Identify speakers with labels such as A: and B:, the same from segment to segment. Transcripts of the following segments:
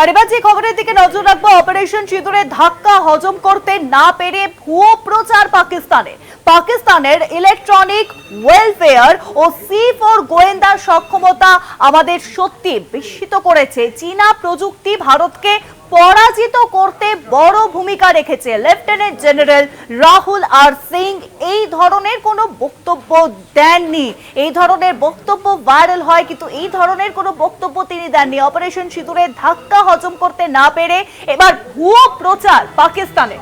A: আর এবার যে খবরের দিকে নজর রাখব অপারেশন সিঁদুরে ধাক্কা হজম করতে না পেরে ভুয়ো প্রচার পাকিস্তানে। পাকিস্তানের ইলেকট্রনিক ওয়েলফেয়ার ও সি ফোর গোয়েন্দা সক্ষমতা আমাদের সত্যি বিস্মিত করেছে। চীনা প্রযুক্তি ভারতকে পরাজিত করতে বড় ভূমিকা রেখেছে lieutenant general Rahul R Singh. এই ধরনের কোনো বক্তব্য দেননি। এই ধরনের বক্তব্য ভাইরাল হয়, কিন্তু এই ধরনের কোনো বক্তব্য তিনি দেননি। অপারেশন সিঁদুরে ধাক্কা হজম করতে না পেরে এবার ভুয়ো প্রচার পাকিস্তানে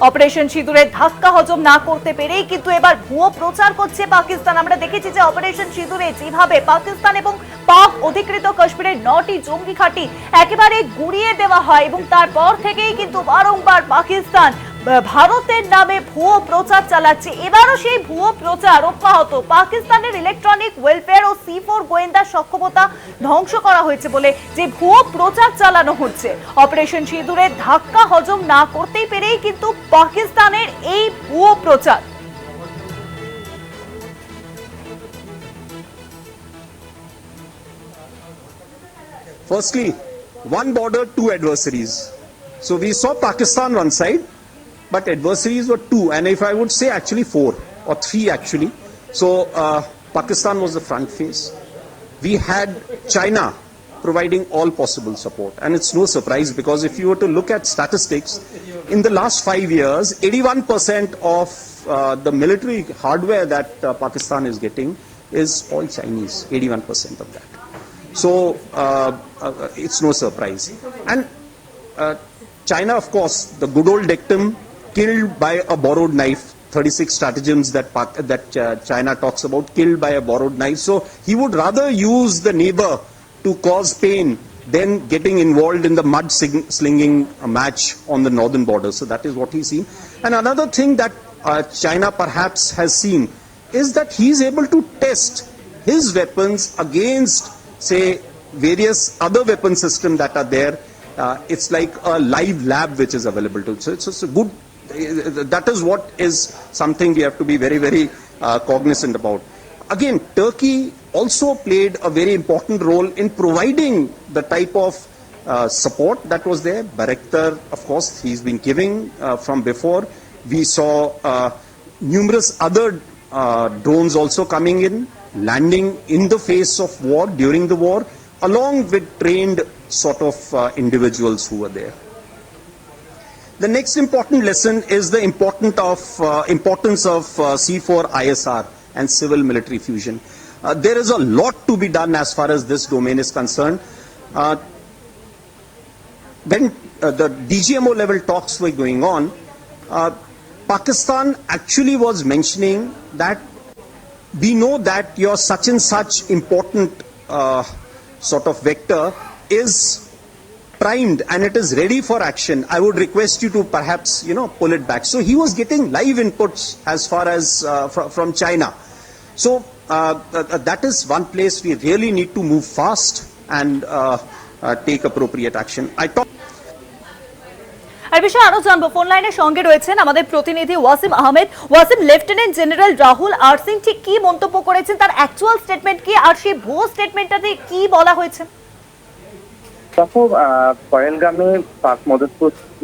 A: অপারেশন সিঁদুরে ধাক্কা হজম না করতে পেরেই কিন্তু এবার ভুয়ো প্রচার করছে পাকিস্তান। আমরা দেখেছি যে অপারেশন সিঁদুরে যেভাবে পাকিস্তান এবং পাক অধিকৃত কাশ্মীরের নটি জঙ্গি ঘাঁটি একেবারে গুড়িয়ে দেওয়া হয় এবং তারপর থেকেই কিন্তু বারংবার পাকিস্তান ভারতের নামে ভুয়ো প্রচার চালাচ্ছে। এবারও সেই ভুয়ো প্রচার অব্যাহত। পাকিস্তানের ইলেকট্রনিক ওয়েলফেয়ার ও সি ফোর গোয়েন্দা সক্ষমতা ধ্বংস করা হয়েছে বলে যে ভুয়ো প্রচার চালানো হচ্ছে। অপারেশন সিঁদুরের ধাক্কা হজম না করতেই পেরেই কিন্তু পাকিস্তানের এই ভুয়ো প্রচার।
B: Firstly, one border, two adversaries. So we saw Pakistan one side, but adversaries were two, and if I would say actually four or three actually. So uh, Pakistan was the front face. We had China providing all possible support, and it's no surprise because if you were to look at statistics, in the last five years, 81% of uh, the military hardware that uh, Pakistan is getting is all Chinese. 81% of that. So uh, uh, it's no surprise. And uh, China, of course, the good old dictum, killed by a borrowed knife. 36 stratagems that that uh, China talks about, killed by a borrowed knife. So he would rather use the neighbor to cause pain than getting involved in the mud slinging match on the northern border. So that is what he's seen. And another thing that uh, China perhaps has seen is that he's able to test his weapons against, say, various other weapon systems that are there. Uh, it's like a live lab which is available to. So it's, it's a good. That is what is something we have to be very, very uh, cognizant about. Again, Turkey also played a very important role in providing the type of uh, support that was there. Barektar, of course, he's been giving uh, from before. We saw uh, numerous other uh, drones also coming in, landing in the face of war during the war, along with trained sort of uh, individuals who were there. The next important lesson is the important of, uh, importance of uh, C4 ISR and civil military fusion. Uh, there is a lot to be done as far as this domain is concerned. Uh, when uh, the DGMO level talks were going on, uh, Pakistan actually was mentioning that we know that your such and such important uh, sort of vector is primed and it is ready for action. I would request you to perhaps you know pull it back. So he was getting live inputs as far as uh, fr- from China. So uh, uh, that is one place we really need to move fast and uh, uh, take appropriate action. I talk
A: আর বিষয়ে আরও জানব phone লাইনের সঙ্গে রয়েছেন আমাদের প্রতিনিধি Wasim Ahmed Wasim lieutenant general Rahul R Singh ঠিক কি মন্তব্য করেছেন তার অ্যাকচুয়াল স্টেটমেন্ট কি আর সেই ভুয়ো স্টেটমেন্টটাতে কি বলা হয়েছে
C: দেখো পহেলগামে পাক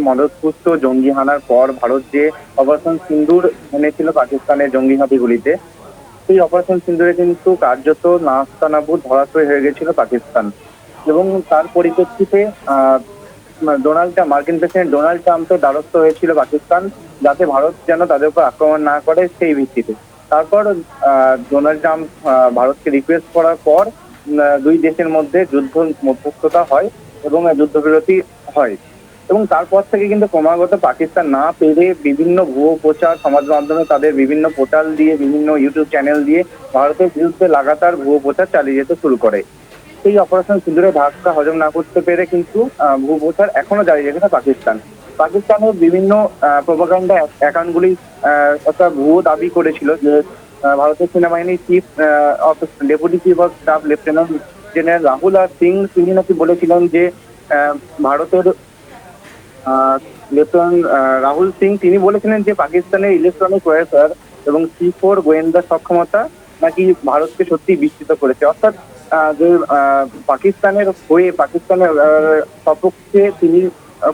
C: মদতপুষ্ট জঙ্গি হানার পর ভারত যে অপারেশন সিন্দুর এনেছিল পাকিস্তানের জঙ্গি হাতিগুলিতে, সেই অপারেশন সিন্দুরে কিন্তু কার্যত নাস্তানাবুদ ধরাশয় হয়ে গেছিল পাকিস্তান। এবং তার পরিপ্রেক্ষিতে ডোনাল্ড মার্কিন প্রেসিডেন্ট ডোনাল্ড ট্রাম্প তো দ্বারস্থ হয়েছিল পাকিস্তান, যাতে ভারত যেন তাদের উপর আক্রমণ না করে সেই ভিত্তিতে। তারপর ডোনাল্ড ট্রাম্প ভারতকে রিকোয়েস্ট করার পর দুই দেশের মধ্যে যুদ্ধ মধ্যস্থতা হয়। এবং যুদ্ধবিরতি হয়। এবং তারপর থেকে কিন্তু ক্রমাগত পাকিস্তান না পেরে বিভিন্ন ভুয়ো প্রচার সমাজ মাধ্যমে তাদের বিভিন্ন পোর্টাল দিয়ে, বিভিন্ন ইউটিউব চ্যানেল দিয়ে ভারতের বিরুদ্ধে লাগাতার ভুয়ো প্রচার চালিয়ে যেতে শুরু করে। সেই অপারেশন সিন্দুরে ধাক্কা হজম না করতে পেরে কিন্তু ভুয়ো প্রচার এখনও জারি রেখেছে পাকিস্তান। পাকিস্তানের বিভিন্ন প্রোপাগান্ডা অ্যাকাউন্টগুলি একটা ভুয়ো দাবি করেছিল যে ভারতের সেনাবাহিনীর chief deputy chief of staff lieutenant general Rahul R Singh, তিনি নাকি বলেছিলেন যে ভারতের রাহুল সিং, তিনি বলেছিলেন যে পাকিস্তানের ইলেকট্রনিক ওয়ারফেয়ার এবং সি ফোর গোয়েন্দা সক্ষমতা নাকি ভারতকে সত্যি বিস্তৃত করেছে। অর্থাৎ যে পাকিস্তানের হয়ে, পাকিস্তানের সপক্ষে তিনি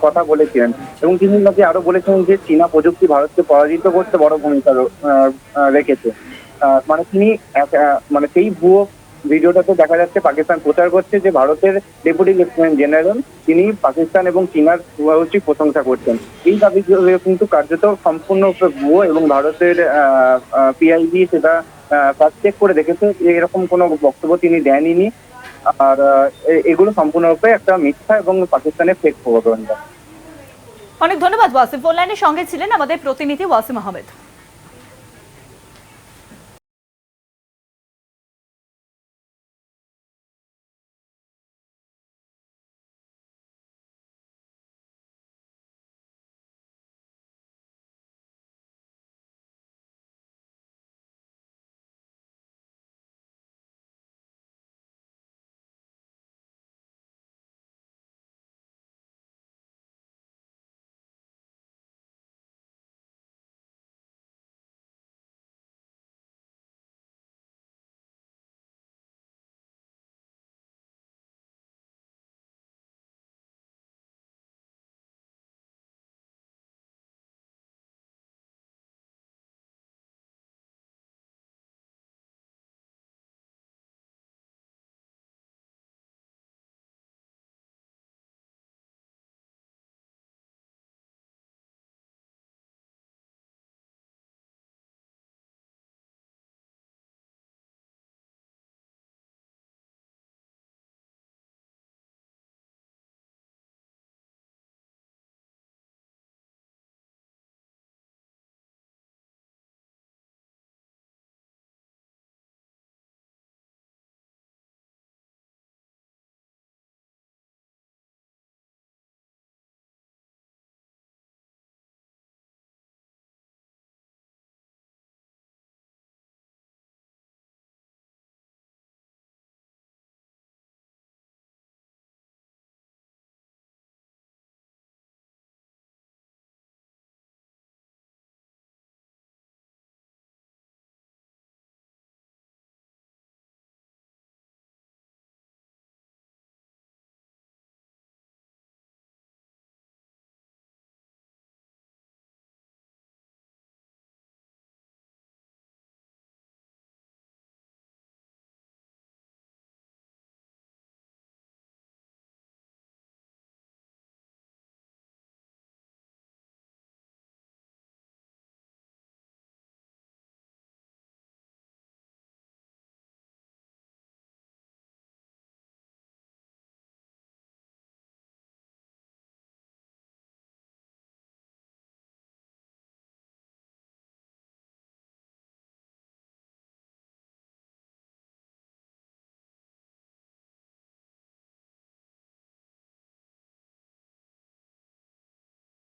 C: কথা বলেছিলেন। এবং তিনি নাকি আরও বলেছেন যে চীনা প্রযুক্তি ভারতকে পরাজিত করতে বড় ভূমিকা রেখেছে। মানে তিনি মানে সেই ভুয়ো ভিডিওটাতে দেখা যাচ্ছে পাকিস্তান প্রচার করছে যে ভারতের ডেপুটি লেফটেন্যান্ট জেনারেল, তিনি পাকিস্তান এবং চীনার উচিত প্রশংসা করছেন। এই দাবি কিন্তু কার্যত সম্পূর্ণ ভুয়ো এবং ভারতের পিআইবি সেটা ফার্স্ট চেক করে দেখেছে। এরকম কোনো বক্তব্য তিনি দেননি আর এগুলো সম্পূর্ণরূপে একটা মিথ্যা এবং পাকিস্তানের ফেক প্রভাবন্ধা
A: অনেক ধন্যবাদ ওয়াসিম ফোন লাইনের সঙ্গে ছিলেন আমাদের প্রতিনিধি ওয়াসিম আহমেদ।